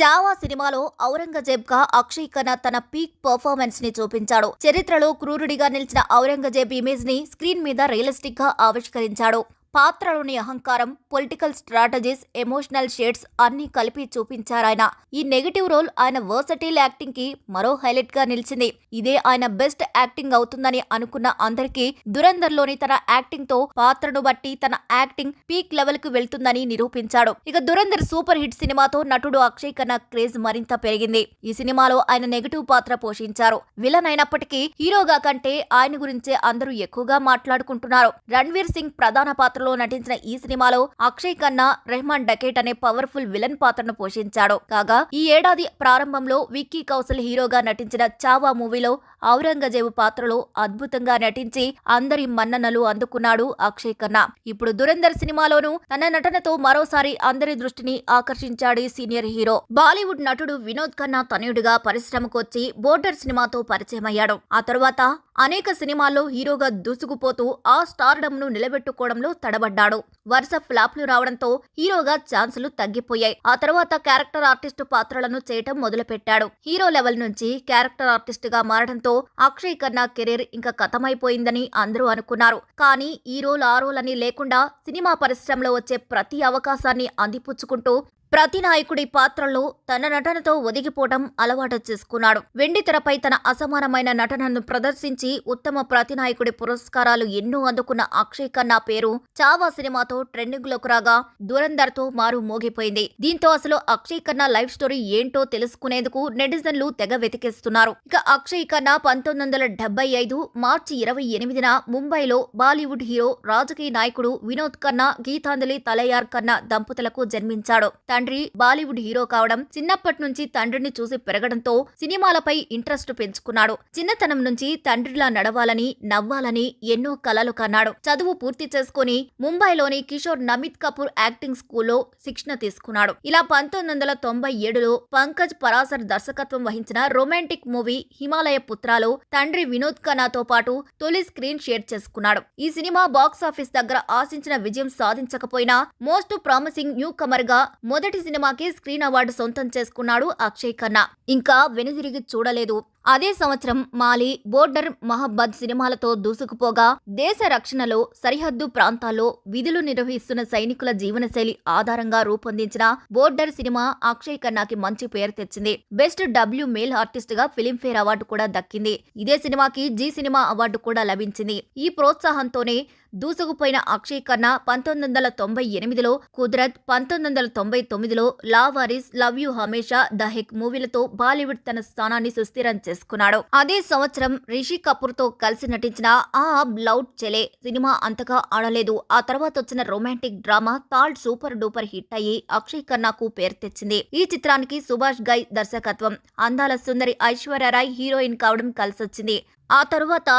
చావా సినిమాలో ఔరంగజేబ్గా అక్షయ్ ఖన్నా తన పీక్ పర్ఫార్మెన్స్ని చూపించాడు. చరిత్రలో క్రూరుడిగా నిలిచిన ఔరంగజేబ్ ఇమేజ్ని స్క్రీన్ మీద రియలిస్టిక్గా ఆవిష్కరించాడు. పాత్రలోని అహంకారం పొలిటికల్ స్ట్రాటజీస్ ఎమోషనల్ షేడ్స్ అన్నీ కలిపి చూపించారాయన. ఈ నెగిటివ్ రోల్ ఆయన వర్సటైల్ యాక్టింగ్కి మరో హైలైట్గా నిలిచింది. ఇదే ఆయన బెస్ట్ యాక్టింగ్ అవుతుందని అనుకున్న అందరికీ దురందర్లోని తన యాక్టింగ్తో పాత్రను బట్టి తన యాక్టింగ్ పీక్ లెవెల్కు వెళ్తుందని నిరూపించాడు. ఇక దురందర్ సూపర్ హిట్ సినిమాతో నటుడు అక్షయ్ ఖన్నా క్రేజ్ మరింత పెరిగింది. ఈ సినిమాలో ఆయన నెగటివ్ పాత్ర పోషించారు. విలన్ అయినప్పటికీ హీరోగా కంటే ఆయన గురించే అందరూ ఎక్కువగా మాట్లాడుకుంటున్నారు. రణ్వీర్ సింగ్ ప్రధాన పాత్ర పాత్రలో నటించిన ఈ సినిమాలో అక్షయ్ ఖన్నా రెహమాన్ డకేట్ అనే పవర్ఫుల్ విలన్ పాత్రను పోషించాడు. కాగా ఈ ఏడాది ప్రారంభంలో విక్కీ కౌశల్ హీరోగా నటించిన చావా మూవీలో ఔరంగజేబు పాత్రలో అద్భుతంగా నటించి అందరి మన్ననలు అందుకున్నాడు అక్షయ్ ఖన్నా. ఇప్పుడు దురంధర్ సినిమాలోనూ తన నటనతో మరోసారి అందరి దృష్టిని ఆకర్షించాడు సీనియర్ హీరో. బాలీవుడ్ నటుడు వినోద్ ఖన్నా తనయుడిగా పరిశ్రమకు వచ్చి బోర్డర్ సినిమాతో పరిచయమయ్యాడు. ఆ తరువాత అనేక సినిమాల్లో హీరోగా దూసుకుపోతూ ఆ స్టార్డమ్ను నిలబెట్టుకోవడంలో తడబడ్డాడు. వరుస ఫ్లాప్లు రావడంతో హీరోగా ఛాన్సులు తగ్గిపోయాయి. ఆ తర్వాత క్యారెక్టర్ ఆర్టిస్టు పాత్రలను చేయటం మొదలుపెట్టాడు. హీరో లెవెల్ నుంచి క్యారెక్టర్ ఆర్టిస్ట్గా మారడంతో అక్షయ్ ఖన్నా కెరీర్ ఇంకా కథమైపోయిందని అందరూ అనుకున్నారు. కానీ ఈ రోల్ ఆ రోల్ అని లేకుండా సినిమా పరిశ్రమలో వచ్చే ప్రతి అవకాశాన్ని అందిపుచ్చుకుంటూ ప్రతి నాయకుడి పాత్రలో తన నటనతో ఒదిగిపోవడం అలవాటు చేసుకున్నాడు. వెండి తెరపై తన అసమానమైన నటనను ప్రదర్శించి ఉత్తమ ప్రతినాయకుడి పురస్కారాలు ఎన్నో అందుకున్న అక్షయ్ ఖన్నా పేరు చావా సినిమాతో ట్రెండింగ్లోకి రాగా దురందర్తో మారు మోగిపోయింది. దీంతో అసలు అక్షయ్ ఖన్నా లైఫ్ స్టోరీ ఏంటో తెలుసుకునేందుకు నెటిజన్లు తెగ వెతికేస్తున్నారు. ఇక అక్షయ్ ఖన్నా పంతొమ్మిది వందల డెబ్బై ఐదు మార్చి ఇరవై ఎనిమిదిన ముంబైలో బాలీవుడ్ హీరో రాజకీయ నాయకుడు వినోద్ ఖన్నా గీతాంజలి తలయార్ ఖన్నా దంపతులకు జన్మించాడు. తండ్రి బాలీవుడ్ హీరో కావడం చిన్నప్పటి నుంచి తండ్రిని చూసి పెరగడంతో సినిమాలపై ఇంట్రెస్ట్ పెంచుకున్నాడు. చిన్నతనం నుంచి తండ్రిలా నడవాలని నవ్వాలని ఎన్నో కలలు కన్నాడు. చదువు పూర్తి చేసుకుని ముంబైలోని కిషోర్ నమిత్ కపూర్ యాక్టింగ్ స్కూల్లో శిక్షణ తీసుకున్నాడు. ఇలా పంతొమ్మిది వందల తొంభై ఏడులో పంకజ్ పరాసర్ దర్శకత్వం వహించిన రొమాంటిక్ మూవీ హిమాలయ పుత్రాలో తండ్రి వినోద్ ఖన్నాతో పాటు తొలి స్క్రీన్ షేర్ చేసుకున్నాడు. ఈ సినిమా బాక్స్ ఆఫీస్ దగ్గర ఆశించిన విజయం సాధించకపోయినా మోస్ట్ ప్రామిసింగ్ న్యూ కమర్గా మొదటి సినిమాకి స్క్రీన్ అవార్డు సొంతం చేసుకున్నాడు అక్షయ్ ఖన్నా. ఇంకా వెనుదిరిగి చూడలేదు. అదే సంవత్సరం మాలి బోర్డర్ మహబ్బద్ సినిమాలతో దూసుకుపోగా దేశ రక్షణలో సరిహద్దు ప్రాంతాల్లో విధులు నిర్వహిస్తున్న సైనికుల జీవనశైలి ఆధారంగా రూపొందించిన బోర్డర్ సినిమా అక్షయ్ ఖన్నాకి మంచి పేరు తెచ్చింది. బెస్ట్ డబ్ల్యూ మేల్ ఆర్టిస్ట్గా ఫిలింఫేర్ అవార్డు కూడా దక్కింది. ఇదే సినిమాకి జీ సినిమా అవార్డు కూడా లభించింది. ఈ ప్రోత్సాహంతోనే దూసుకుపోయిన అక్షయ్ ఖన్నా పంతొమ్మిది వందల తొంభై ఎనిమిదిలో కుదరత్ పంతొమ్మిది వందల తొంభై తొమ్మిదిలో Laawaris love you Hamesha Dahek మూవీలతో బాలీవుడ్ తన స్థానాన్ని సుస్థిరం చేసుకున్నాడు. అదే సంవత్సరం రిషి కపూర్తో కలిసి నటించిన ఆ లౌడ్ చెలే సినిమా అంతగా ఆడలేదు. ఆ తర్వాత వచ్చిన romantic drama Taal super duper hit అయ్యి అక్షయ్ ఖన్నాకు పేరు తెచ్చింది. ఈ చిత్రానికి సుభాష్ గై దర్శకత్వం. అందాల సుందరి ఐశ్వర్యరాయ్ హీరోయిన్ కావడం కలిసొచ్చింది. ఆ తరువాత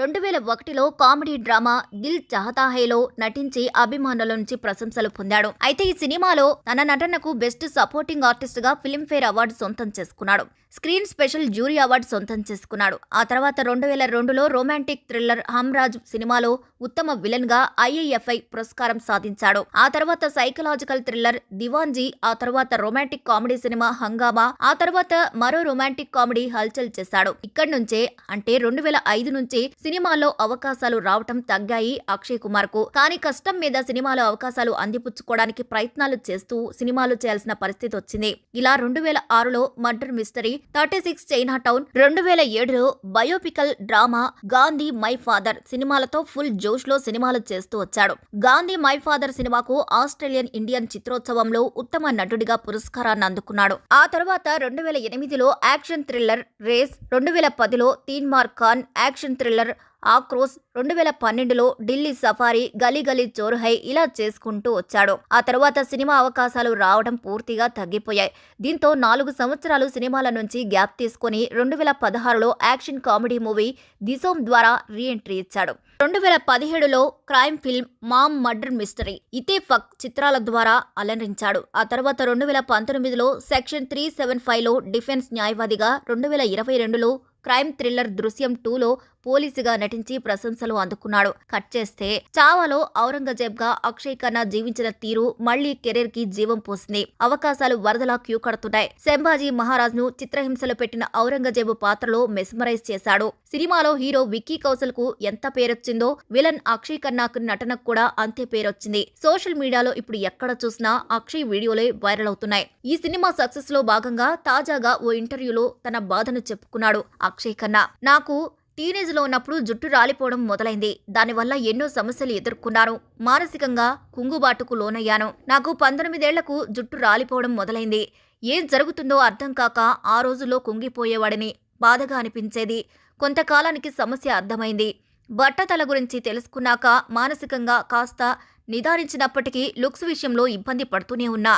రెండు వేల ఒకటిలో కామెడీ డ్రామా దిల్ చాహతా హేలో నటించి అభిమానుల నుంచి ప్రశంసలు పొందాడు. అయితే ఈ సినిమాలో తన నటనకు బెస్ట్ సపోర్టింగ్ ఆర్టిస్ట్గా ఫిల్మ్ఫేర్ అవార్డు సొంతం చేసుకున్నాడు. స్క్రీన్ స్పెషల్ జ్యూరీ అవార్డు సొంతం చేసుకున్నాడు. ఆ తర్వాత రెండు వేల రెండులో రొమాంటిక్ థ్రిల్లర్ హమ్రాజ్ సినిమాలో ఉత్తమ విలన్గా ఐఐఎఫ్ఐ పురస్కారం సాధించాడు. ఆ తర్వాత సైకలాజికల్ థ్రిల్లర్ దివాన్జీ ఆ తర్వాత రొమాంటిక్ కామెడీ సినిమా హంగామా ఆ తర్వాత మరో రొమాంటిక్ కామెడీ హల్చల్ చేశాడు. ఇక్కడి నుంచే అంటే రెండు వేల ఐదు నుంచి సినిమాల్లో అవకాశాలు రావటం తగ్గాయి అక్షయ్ కుమార్కు కానీ కష్టం మీద సినిమాలో అవకాశాలు అందిపుచ్చుకోవడానికి ప్రయత్నాలు చేస్తూ సినిమాలు చేయాల్సిన పరిస్థితి వచ్చింది. ఇలా రెండు వేల ఆరులో murder mystery thirty six China town రెండు వేల ఏడులో biopical drama Gandhi my father సినిమాలతో ఫుల్ జోష్లో సినిమాలు చేస్తూ వచ్చాడు. గాంధీ మై ఫాదర్ సినిమాకు ఆస్ట్రేలియన్ ఇండియన్ చిత్రోత్సవంలో ఉత్తమ నటుడిగా పురస్కారాన్ని అందుకున్నాడు. ఆ తర్వాత రెండు వేల ఎనిమిదిలో యాక్షన్ థ్రిల్లర్ రేస్ రెండు వేల పదిలో తీన్మార్ ఖాన్ యాక్షన్ థ్రిల్లర్ ఆక్రోస్ రెండు వేల పన్నెండులో ఢిల్లీ సఫారీ గలీ గలీ చోరుహై ఇలా చేసుకుంటూ వచ్చాడు. ఆ తర్వాత సినిమా అవకాశాలు రావడం పూర్తిగా తగ్గిపోయాయి. దీంతో నాలుగు సంవత్సరాలు సినిమాల నుంచి గ్యాప్ తీసుకుని రెండు వేల పదహారులో యాక్షన్ కామెడీ మూవీ దిసోమ్ ద్వారా రీ ఎంట్రీ ఇచ్చాడు. రెండు వేల పదిహేడులో crime film Mom murder mystery Ittefaq చిత్రాల ద్వారా అలరించాడు ఆ తర్వాత రెండు వేల పంతొమ్మిదిలో సెక్షన్ త్రీ సెవెన్ ఫైవ్లో డిఫెన్స్ న్యాయవాదిగా రెండు వేల ఇరవై రెండులో క్రైమ్ థ్రిల్లర్ దృశ్యం టూలో పోలీసుగా నటించి ప్రశంసలు అందుకున్నాడు. కట్ చేస్తే చావాలో ఔరంగజేబ్గా అక్షయ్ ఖన్నా జీవించిన తీరు మళ్ళీ కెరీర్కి జీవం పోసింది. అవకాశాలు వరదలా క్యూ కడుతున్నాయి. శంభాజీ మహారాజ్ను చిత్రహింసలో పెట్టిన ఔరంగజేబు పాత్రలో మెస్మరైజ్ చేశాడు. సినిమాలో హీరో విక్కీ కౌశల్కు ఎంత పేరొచ్చిందో విలన్ అక్షయ్ ఖన్నాకు నటనకు కూడా అంతే పేరొచ్చింది. సోషల్ మీడియాలో ఇప్పుడు ఎక్కడ చూసినా అక్షయ్ వీడియోలే వైరల్ అవుతున్నాయి. ఈ సినిమా సక్సెస్లో భాగంగా తాజాగా ఓ ఇంటర్వ్యూలో తన బాధను చెప్పుకున్నాడు అక్షయ్ ఖన్నా. నాకు టీనేజ్లో ఉన్నప్పుడు జుట్టు రాలిపోవడం మొదలైంది. దానివల్ల ఎన్నో సమస్యలు ఎదుర్కొన్నాను మానసికంగా కుంగుబాటుకు లోనయ్యాను. నాకు పంతొమ్మిదేళ్ళకు జుట్టు రాలిపోవడం మొదలైంది. ఏం జరుగుతుందో అర్థం కాక ఆ రోజుల్లో కుంగిపోయేవాడిని. బాధగా అనిపించేది. కొంతకాలానికి సమస్య అర్థమైంది. బట్టతల గురించి తెలుసుకున్నాక మానసికంగా కాస్త నిదానించినప్పటికీ లుక్స్ విషయంలో ఇబ్బంది పడుతూనే ఉన్నా.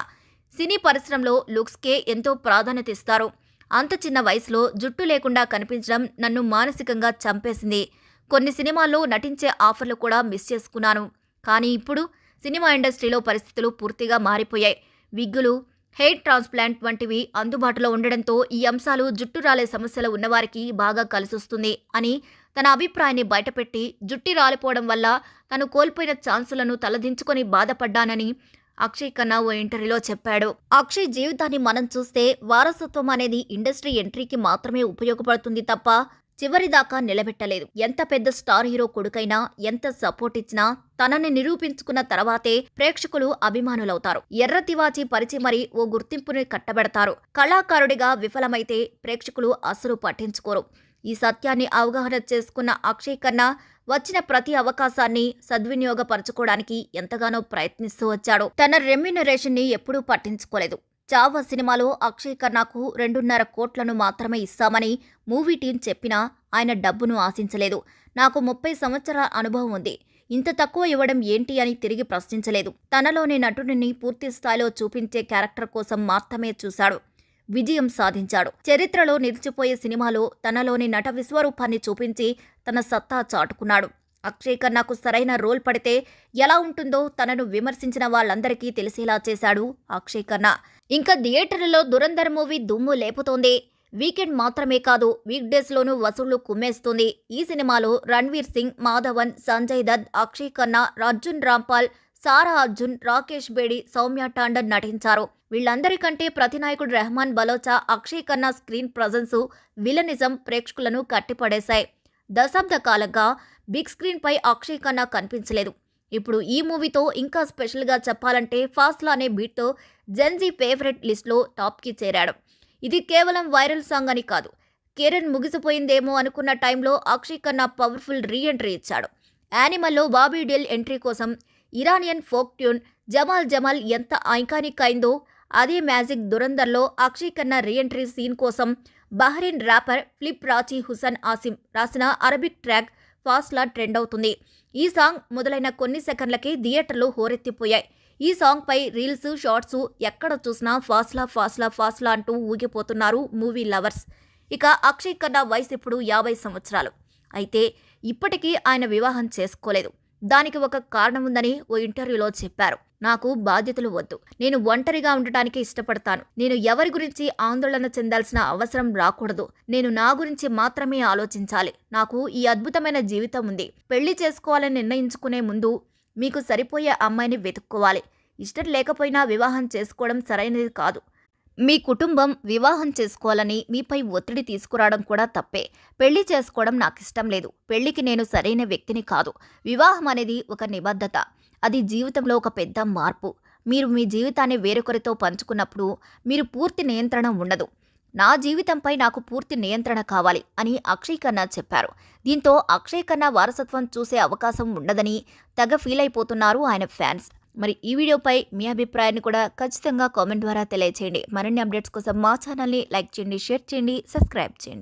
సినీ పరిశ్రమలో లుక్స్కే ఎంతో ప్రాధాన్యత ఇస్తారు. అంత చిన్న వయసులో జుట్టు లేకుండా కనిపించడం నన్ను మానసికంగా చంపేసింది. కొన్ని సినిమాల్లో నటించే ఆఫర్లు కూడా మిస్ చేసుకున్నాను. కానీ ఇప్పుడు సినిమా ఇండస్ట్రీలో పరిస్థితులు పూర్తిగా మారిపోయాయి. విగ్గులు హెయిర్ ట్రాన్స్ప్లాంట్ వంటివి అందుబాటులో ఉండడంతో ఈ అంశాలు జుట్టు రాలే సమస్యలు ఉన్నవారికి బాగా కలిసొస్తుంది అని తన అభిప్రాయాన్ని బయటపెట్టి జుట్టి రాలిపోవడం వల్ల తను కోల్పోయిన ఛాన్సులను తలదించుకొని బాధపడ్డానని అక్షయ్ ఖన్నా ఓ ఇంటర్వ్యూలో చెప్పాడు. అక్షయ్ జీవితాన్ని మనం చూస్తే వారసత్వం అనేది ఇండస్ట్రీ ఎంట్రీకి మాత్రమే ఉపయోగపడుతుంది తప్ప చివరిదాకా నిలబెట్టలేదు. ఎంత పెద్ద స్టార్ హీరో కొడుకైనా ఎంత సపోర్ట్ ఇచ్చినా తనని నిరూపించుకున్న తర్వాతే ప్రేక్షకులు అభిమానులవుతారు. ఎర్ర తివాచి పరిచి మరీ ఓ గుర్తింపుని కట్టబెడతారు. కళాకారుడిగా విఫలమైతే ప్రేక్షకులు అసలు పట్టించుకోరు. ఈ సత్యాన్ని అవగాహన చేసుకున్న అక్షయ్ ఖన్నా వచ్చిన ప్రతి అవకాశాన్ని సద్వినియోగపరచుకోవడానికి ఎంతగానో ప్రయత్నిస్తూ వచ్చాడు. తన రెమ్యునరేషన్ని ఎప్పుడూ పట్టించుకోలేదు. చావా సినిమాలో అక్షయ్ ఖన్నాకు రెండున్నర కోట్లను మాత్రమే ఇస్తామని మూవీ టీం చెప్పినా ఆయన డబ్బును ఆశించలేదు. నాకు ముప్పై సంవత్సరాల అనుభవం ఉంది. ఇంత తక్కువ ఇవ్వడం ఏంటి అని తిరిగి ప్రశ్నించలేదు. తనలోని నటుడిని పూర్తి స్థాయిలో చూపించే క్యారెక్టర్ కోసం మాత్రమే చూశాడు. విజయం సాధించాడు. చరిత్రలో నిలిచిపోయే సినిమాలో తనలోని నట విశ్వరూపాన్ని చూపించి తన సత్తా చాటుకున్నాడు. అక్షయ్ ఖన్నాకు సరైన రోల్ పడితే ఎలా ఉంటుందో తనను విమర్శించిన వాళ్ళందరికీ తెలిసేలా చేశాడు అక్షయ్ ఖన్నా. ఇంకా థియేటర్లలో దురంధర్ మూవీ దుమ్ము లేపుతోంది. వీకెండ్ మాత్రమే కాదు వీక్ డేస్లోనూ వసూళ్ళు కుమ్మేస్తుంది. ఈ సినిమాలో రణ్వీర్ సింగ్ మాధవన్ సంజయ్ దత్ అక్షయ్ ఖన్నా అర్జున్ రాంపాల్ సారా అర్జున్ రాకేష్ బేడి సౌమ్య టాండన్ నటించారు. వీళ్ళందరికంటే ప్రతినాయకుడు Rehman Baloch Akshaye Khanna screen presence villainism ప్రేక్షకులను కట్టిపడేశాయి. దశాబ్ద కాలంగా బిగ్ స్క్రీన్ పై అక్షయ్ ఖన్నా కనిపించలేదు. ఇప్పుడు ఈ మూవీతో ఇంకా స్పెషల్గా చెప్పాలంటే ఫాస్లా అనే బీట్తో జెన్జీ ఫేవరెట్ లిస్ట్లో టాప్కి చేరాడు. ఇది కేవలం వైరల్ సాంగ్ అని కాదు. కెరీర్ ముగిసిపోయిందేమో అనుకున్న టైంలో Akshay Khanna powerful re entry ఇచ్చాడు. యానిమల్లో బాబీ డెల్ ఎంట్రీ కోసం Iranian folk tune Jamal Jamal ఎంత ఐకానిక్ అయిందో అదే మ్యాజిక్ దురందర్లో అక్షయ్ ఖన్నా రీఎంట్రీ సీన్ కోసం Bahrain rapper Flipperachi Hussam Aseem రాసిన అరబిక్ ట్రాక్ ఫాస్ట్లా ట్రెండ్ అవుతుంది. ఈ సాంగ్ మొదలైన కొన్ని సెకండ్లకే థియేటర్లు హోరెత్తిపోయాయి. ఈ సాంగ్పై రీల్స్ షార్ట్స్ ఎక్కడ చూసినా ఫాస్లా ఫాస్లా ఫాస్లా అంటూ ఊగిపోతున్నారు మూవీ లవర్స్. ఇక అక్షయ్ ఖన్నా వయసు ఇప్పుడు యాభై సంవత్సరాలు. అయితే ఇప్పటికీ ఆయన వివాహం చేసుకోలేదు. దానికి ఒక కారణం ఉందని ఓ ఇంటర్వ్యూలో చెప్పారు. నాకు బాధ్యతలు వద్దు. నేను ఒంటరిగా ఉండటానికి ఇష్టపడతాను. నేను ఎవరి గురించి ఆందోళన చెందాల్సిన అవసరం రాకూడదు. నేను నా గురించి మాత్రమే ఆలోచించాలి. నాకు ఈ అద్భుతమైన జీవితం ఉంది. పెళ్ళి చేసుకోవాలని నిర్ణయించుకునే ముందు మీకు సరిపోయే అమ్మాయిని వెతుక్కోవాలి. ఇష్టం లేకపోయినా వివాహం చేసుకోవడం సరైనది కాదు. మీ కుటుంబం వివాహం చేసుకోవాలని మీపై ఒత్తిడి తీసుకురావడం కూడా తప్పే. పెళ్ళి చేసుకోవడం నాకు ఇష్టం లేదు. పెళ్ళికి నేను సరైన వ్యక్తిని కాదు. వివాహం అనేది ఒక నిబద్ధత. అది జీవితంలో ఒక పెద్ద మార్పు. మీరు మీ జీవితాన్ని వేరొకరితో పంచుకున్నప్పుడు మీరు పూర్తి నియంత్రణ ఉండదు. నా జీవితంపై నాకు పూర్తి నియంత్రణ కావాలి అని అక్షయ్ ఖన్నా చెప్పారు. దీంతో అక్షయ్ ఖన్నా వారసత్వం చూసే అవకాశం ఉండదని తెగ ఫీల్ అయిపోతున్నారు ఆయన ఫ్యాన్స్. మరి ఈ వీడియోపై మీ అభిప్రాయాన్ని కూడా ఖచ్చితంగా కామెంట్ ద్వారా తెలియచేయండి. మరిన్ని అప్డేట్స్ కోసం మా ఛానల్ని లైక్ చేయండి షేర్ చేయండి సబ్స్క్రైబ్ చేయండి.